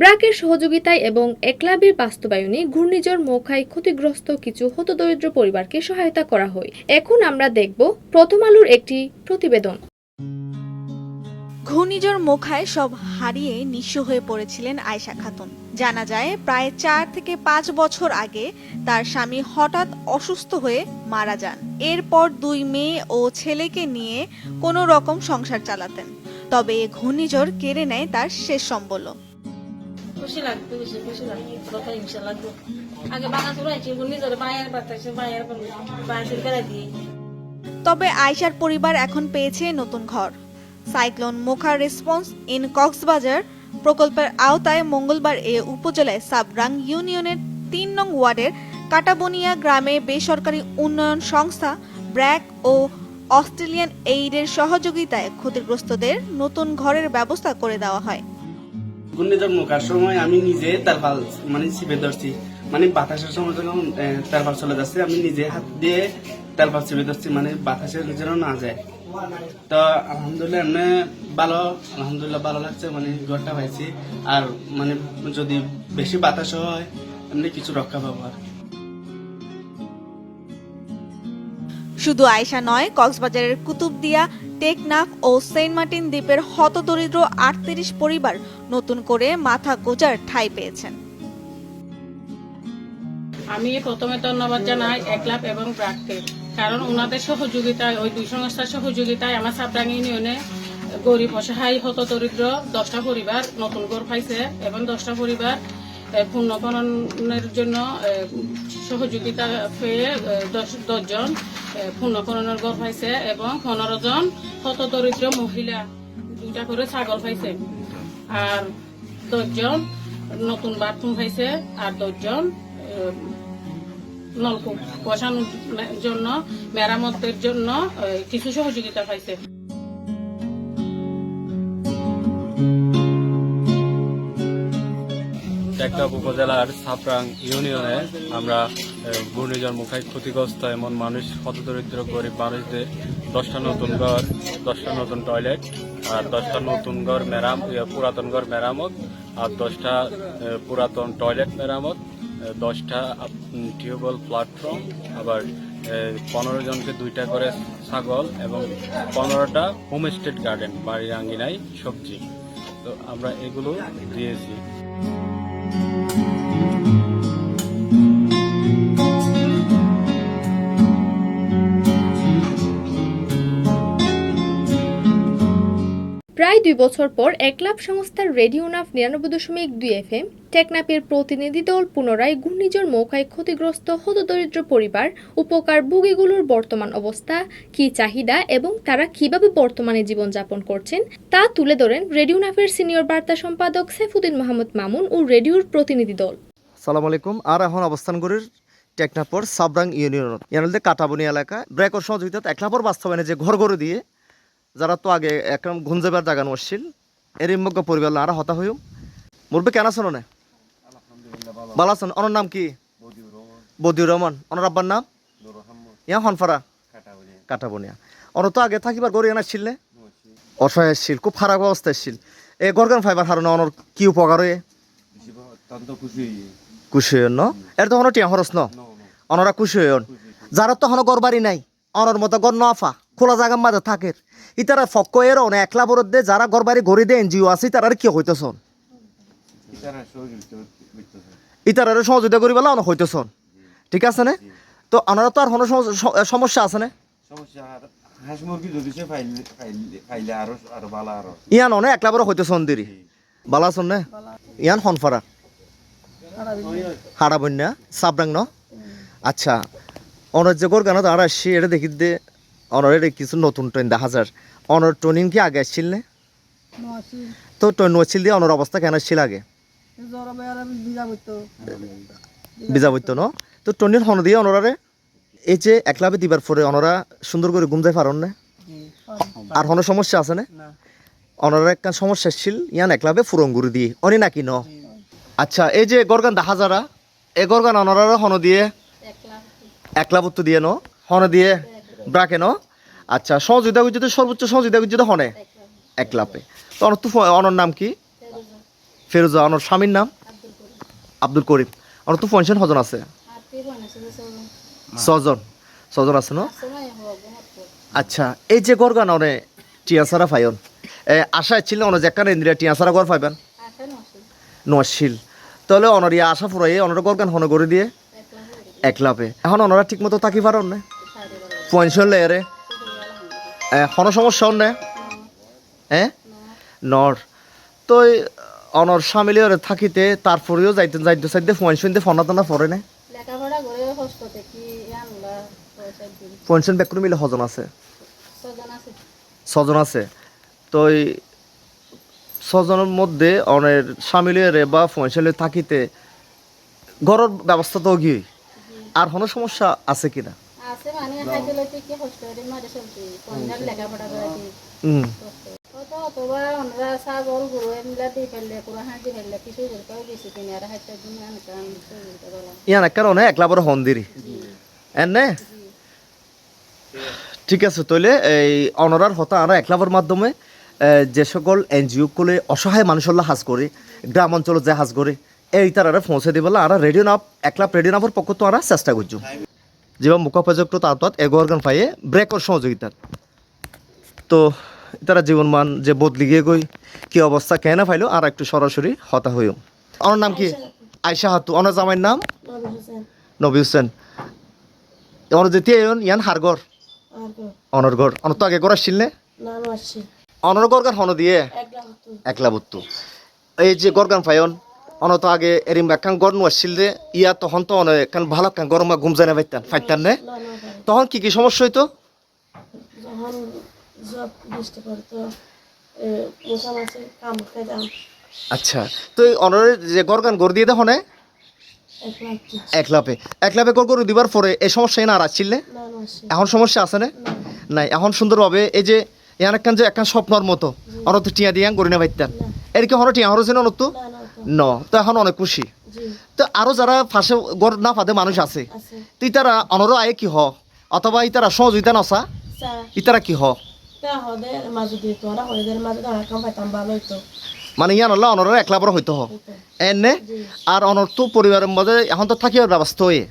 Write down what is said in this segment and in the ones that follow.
ব্রাকের সহযোগিতায় এবং একলাবির বাস্তবায়নে ঘূর্ণিঝড় মৌখায় ক্ষতিগ্রস্ত কিছু হতদরিদ্র পরিবারকে সহায়তা করা হয়। এখন আমরা দেখব প্রথম আলোর একটি প্রতিবেদন। ঘূর্ণিঝড় মোখায় সব হারিয়ে নিঃস্ব হয়ে পড়েছিলেন আয়শা খাতুন। জানা যায়, প্রায় চার থেকে পাঁচ বছর আগে তার স্বামী হঠাৎ অসুস্থ হয়ে মারা যান। এরপর দুই মেয়ে ও ছেলেকে নিয়ে কোনো রকম সংসার চালাতেন। তবে ঘূর্ণিঝড় কেড়ে নেয় তার শেষ সম্বল খুশি বেশি, খুশি কথা হিংসা আগে বাঙা চুরা আছে নিজের দিয়ে তবে আয়শার পরিবার এখন পেয়েছে নতুন ঘর। সাইক্লোন মোখার রেসপন্স ইন কক্সবাজার প্রকল্পের আওতায় মঙ্গলবার এ উপজেলায় সাবরাং ইউনিয়নের তিন নং ওয়ার্ডের কাটাবনিয়া গ্রামে বেসরকারি উন্নয়ন সংস্থা ব্র্যাক ও অস্ট্রেলিয়ান এইডের সহযোগিতায় ক্ষতিগ্রস্তদের নতুন ঘরের ব্যবস্থা করে দেওয়া হয়। ঘূর্ণিঝড় মোকার সময় আমি নিজে মানে ধরছি। মানে বাতাসের সময় যখন চলে যাচ্ছে, আমি নিজে হাত দিয়ে তার চিপে ধরছি মানে বাতাসের যেন না যায়। তো আলহামদুলিল্লাহ, এমনি ভালো, আলহামদুলিল্লাহ ভালো লাগছে মানে ঘরটা পাইছি। আর মানে যদি বেশি বাতাস হয়, এমনি কিছু রক্ষা পাবো আর। শুধু আয়শা নয় কক্সবাজারের কুতুবদিয়া টেকনাফ ও সেন্ট মার্টিন দ্বীপের হতদরিদ্র আটত্রিশ পরিবার নতুন করে মাথা গোজার ঠাঁই পেয়েছেন। আমি প্রথমে ধন্যবাদ জানাই একলাপ এবং ব্রাককে কারণ ওনাদের সহযোগিতায় ওই দুই সংস্থার সহযোগিতায় আমার সাবরাং ইউনিয়নে গরিব অসহায় হত দরিদ্র দশটা পরিবার নতুন ঘর পাইছে এবং দশটা পরিবার এ, পূর্ণকরণের জন্য সহযোগিতা পেয়ে দশ দশজন এ, পূর্ণকরণের ঘর পাইছে এবং পনেরো জন হত দরিদ্র মহিলা দুইটা করে ছাগল পাইছে। আর দশজন নতুন বাথরুম পাইছে আর দশজন নলকূপ বসানোর জন্য মেরামতের জন্য কিছু সহযোগিতা পাইছে। টেকনাফ উপজেলার সাপরাং ইউনিয়নে আমরা ঘূর্ণিঝড় মুখায় ক্ষতিগ্রস্ত এমন মানুষ হতদরিদ্র গরিব মানুষদের দশটা নতুন ঘর, দশটা নতুন টয়লেট, আর দশটা নতুন ঘর মেরাম পুরাতন ঘর মেরামত, আর দশটা পুরাতন টয়লেট মেরামত দশটা টিউবওয়েল প্ল্যাটফর্ম, আবার পনেরো জনকে দুইটা করে ছাগল এবং পনেরোটা হোমস্টেড গার্ডেন, বাড়ির আঙ্গিনায় সবজি। তো আমরা এগুলো দিয়েছি। প্রায় দুই বছর পর একলাভ সংস্থার রেডিও নাফ নিরানব্বই দশমিক দুই এফ এম টেকনাপের প্রতিনিধি দল পুনরায় ঘূর্ণিঝড় মৌখায় ক্ষতিগ্রস্ত হতদরিদ্র পরিবার, উপকার ভোগীগুলোর বর্তমান অবস্থা, কি চাহিদা এবং তারা কীভাবে বর্তমানে জীবনযাপন করছেন, তা তুলে ধরেন রেডিও নাফের সিনিয়র বার্তা সম্পাদক সেফুদ্দিন মাহমুদ মামুন ও রেডিওর প্রতিনিধি দল। সালাম আলাইকুম। আর এখন অবস্থান করি টেকনাপর সাবরাং ইউনিয়ন ইয়ানলতে কাটাবনি এলাকা। ব্রেকর সহযোগিতা একলাপর বাস্তবায়নে যে ঘর ঘর দিয়ে যারা তো আগে একদম গুঞ্জাবার জাগানো আসছিল এর মগ্য পরিবার আর হতা হইম মুরবে কেন আছেন না ভালো আছেন। ওনার নাম কি? বদিউর রহমান। ওনার আব্বার নাম? ইয়া হনফারা। কাটাবনিয়া। ওনার তো আগে থাকিবার গড়ি আনাচ্ছিল নে? অসহায় আসছিল খুব খারাপ অবস্থা আসছিল। এ গরগান ফাইবার হারণে ওনার কি উপকার হয়ে? খুশি ন? এর তো হনো টিয়া খরচ ন? অনরা খুশি হইন যারা তো হনো গর বাড়ি নাই অনর মতো গর নফা খোলা জায়গার মাঝে থাকে। ইতারা ফক্ক এর অনে একলা বরদ দে যারা গর বাড়ি ঘড়ি দে এনজিও আছে তারা কি হইতেছন ইতারা সহযোগিতা করি বলা হইতেছন ঠিক আছে নে? তো অনারা তো আর স- সমস্যা আছে না? ইয়ান অনে একলা বড় হইতেছন দেরি। বালা না? ইয়ান হনফারা হাড়া বন্যা সাবরাং ন? আচ্ছা। অনর যে গোর গানত আর আসছি এটা দেখি দে অনর এটা কিছু নতুন ট্রেন দেখা যার। অনর ট্রেনিং কি আগে আসছিল না? তো ট্রেন আসছিল দিয়ে অনর অবস্থা কেন আসছিল আগে? বিজা বইতো ন? তো ট্রেনের হন দিয়ে অনরারে এই যে একলাবে দিবার পরে অনরা সুন্দর করে ঘুম যায় পারন না? আর হন সমস্যা আছে না? অনরা একটা সমস্যা ছিল ইয়ান একলাবে ফুরঙ্গুরি দিয়ে। অনি নাকি ন? আচ্ছা এই যে গরগান দেখা যারা এই গরগান অনরার হন দিয়ে একলাবত্ব দিয়ে ন? হন দিয়ে ব্রাকে ন আচ্ছা সহযোগিতা গুজিত সর্বোচ্চ সহযোগিতা গুজিত হনে? একলাপে। তো অনর তো অনর নাম কি? ফেরোজা, অনর স্বামীর নাম? আব্দুল করিম। অনর তো পেনশন হজন আছে? ছজন। ছজন আছে, ন? আচ্ছা এই যে গড় গান অনে টিয়াসারা ফাইন এ, আশা ছিল অনে যে কানে ইন্দিরা টিয়াসারা গড় ফাইবেন? নশিল তাহলে অনরিয়া আশা ফুরাই অনরা গড় গান হনে করে দিয়ে একলাপে। এখন অনরা ঠিক মতো থাকি পারন না? পেনশন লেয়ারে কোনো সমস্যা নে হ্যাঁ নর। তো অনর সামিলিয়রে থাকিতে তারপরেও যাইতে যাইতে পেনশন দিয়ে ফোনা টানা পড়ে না পেনশন ব্যাকুর মিলে হজন আছে। ছজন আছে। তো ছজনের মধ্যে অনের সামিলিয়রে বা পেনশনে থাকিতে ঘরের ব্যবস্থা তো গিয়ে। আর কোনো সমস্যা আছে কিনা? আছে মানে খাইতে লইতে কি কষ্ট করে মাঝে চলতে কন্যার লেখাপড়া করে কি অথবা ওনারা ছাগল গরু এমলা দি ফেললে পুরো হাঁটি ফেললে কিছু জলপাও বেশি কিনে আর হাইতে দিন আনকান ইয়ান এক কারণে একলা বড় হন্দিরি এনে ঠিক আছে তাহলে এই অনরার হতা আমরা একলাবর মাধ্যমে যে সকল এনজিও গুলো অসহায় মানুষের হাজ করে গ্রাম অঞ্চলে যে হাজ করে এই তারা পৌঁছে দিবলে আমরা রেডিও নাপ একলাপ রেডিও নাপের পক্ষ তো আমরা চেষ্টা করছি যেমন মুখোপাযুক্ত তাঁতত এগোয়ারগান পাইয়ে ব্রেকর সহযোগিতা তো তারা জীবনমান যে বদলি গিয়ে গই কি অবস্থা কেনা পাইলো আর একটু সরাসরি হতা হইও আমার নাম কি? আয়সা হাতু। অনার জামাইয়ের নাম? নবী হোসেন অনার যেতে ইয়ান হারগর অনর গড়। অনর তো আগে গড় আসছিল গান হন দিয়ে। একলা বত্তু এই যে গড় গান ফাইন অন তো আগে এরিম একখান নু আসছিল দে ইয়া তখন তো অনেক একখান ভালো একখান গরম ঘুম যায় না পাইতান ফাইতান নে। তখন কি কি সমস্যা হইতো? যখন জব বৃষ্টি পড়তো মশা মাছে কামড় খাইতাম। আচ্ছা তো এই অনরের যে গড় গান গড় দিয়ে দেখো নে। একলাপে একলাপে গড় গড় দিবার পরে এই সমস্যা না আর আসছিল নে? এখন সমস্যা আছে না? নাই এখন সুন্দরভাবে এই যে ইয়ান একখান যে একখান স্বপ্নর মতো অনত টিয়া দিয়া গড়ি না পাইতাম এদিকে হন টিয়া? হরছে না। অনত না তো এখন অনেক খুশি। তো আরও যারা ফাঁসে গড় না ফাঁদে মানুষ আছে আছে। তুই তারা অনর আয়ে কি হ? অথবা ইতারা সহযোগিতা নসা ইতারা কি হ? তা তো মানে ইয়ান হল্লা অনর একলা বড় হইতে হ। এনে আর অনর তো পরিবারের মধ্যে এখন তো থাকিবার ব্যবস্থা হয়ে।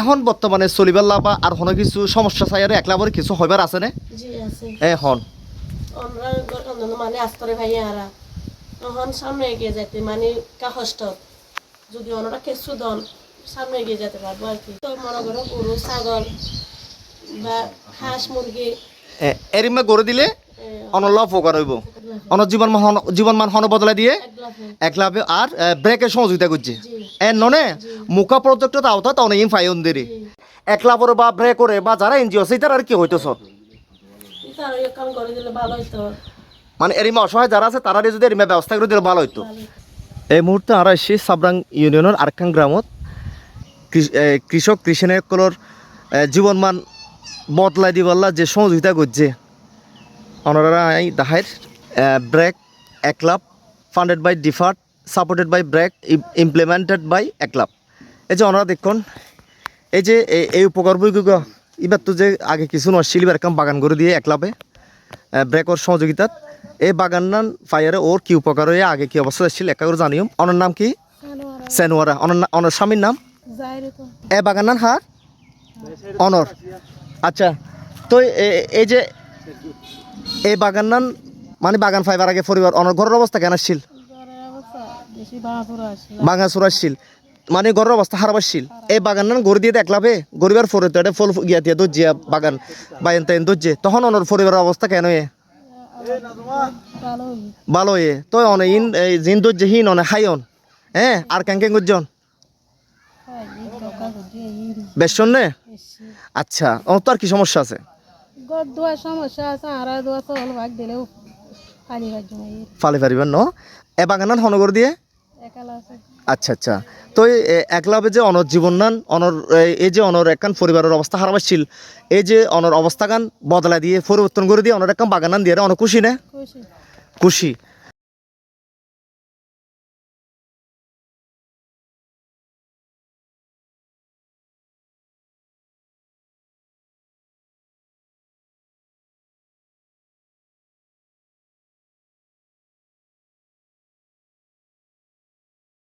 এখন বর্তমানে চলিবার লাভ আর কোনো কিছু সমস্যা চাই আর একলা বড় কিছু হইবার আছে না? জি আছে। এ হন আমরা মানে আস্তরে ভাই আরা তখন সামনে এগিয়ে যেতে মানে কা কষ্ট যদি অন্যরা কেঁচু দন সামনে এগিয়ে যেতে পারব আর কি। তো মনে করো গরু ছাগল বা হাঁস মুরগি। এরিমা গড়ে দিলে উপকার হইব। অনর জীবন মান জীবন মান হন বদলাই দিয়ে একলাভে আর ব্রেকের সহযোগিতা করছে। এর ননে মুখা প্রজেক্টত আওতা অনেক ফাইন দেরি। একলা পরে বা ব্রেক করে বা যারা এনজিও আছে তার আর কি হইতেছ? ওই কাম করে দিলে ভালো হইতো। মানে এরিমা অসহায় যারা আছে, তারা যদি এরিমা ব্যবস্থা করে দিলে ভালো হইতো। এই মুহূর্তে আমরা এসেছি সাবরাং ইউনিয়নের আরেকখান গ্রামত কৃষক কৃষণের কলর জীবনমান বদলাই দিবাল্লা যে সহযোগিতা করছে। ওনারা এই দাহাইর BRAC একলাপ funded by DFAT supported by BRAC implemented by একলাপ এই যে ওনারা দেখুন, এই যে এই উপকার বইগুলো এবার তো যে আগে কিছু এবার একদম বাগান করে দিয়ে একলাপে ব্রেকর সহযোগিতাত এই বাগান নান ফায়ারে ওর কি উপকার হয়ে আগে কি অবস্থা ছিল একা করে জানিও। অনার নাম কি? সেনোয়ারা অনার অনার স্বামীর নাম? এ বাগান নান হার? অনর। আচ্ছা তো এই যে এই বাগান নান মানে বাগান ফাইবার আগে পরিবার অনর ঘরের অবস্থা কেন আসছিল? আসলে বাগান চুরাচ্ছিল মানে ঘরের অবস্থা হারাব আসছিল। এই বাগান নান গড়ি দিয়ে দেখলাবে গরিবার ফরে তো এটা ফুল গিয়া দিয়ে দর্জিয়া বাগান বাগান তাইন দর্জে তখন অনর পরিবারের অবস্থা কেন এ? ভালো ভালো এ তো অনে ইন এই জিন দর্জে হিন অনে হাইন হ্যাঁ আর ক্যাঙ্কেন গুজন বেশন নে? আচ্ছা ও তো আর কি সমস্যা আছে? গড় সমস্যা আছে আর দোয়া চল ভাগ দিলেও খালি ভাগ ফালে পারিবেন ন? এ বাগানান হনগর দিয়ে? একালা আছে। আচ্ছা আচ্ছা। তো এই এ- একলাবে যে অনর জীবন নান অনর এই- যে অনর একখান পরিবারের অবস্থা হারাবাসছিল এই যে অনর অবস্থা গান বদলা দিয়ে পরিবর্তন করে দিয়ে অনর একখান বাগানান দিয়ে অনেক খুশি না? খুশি।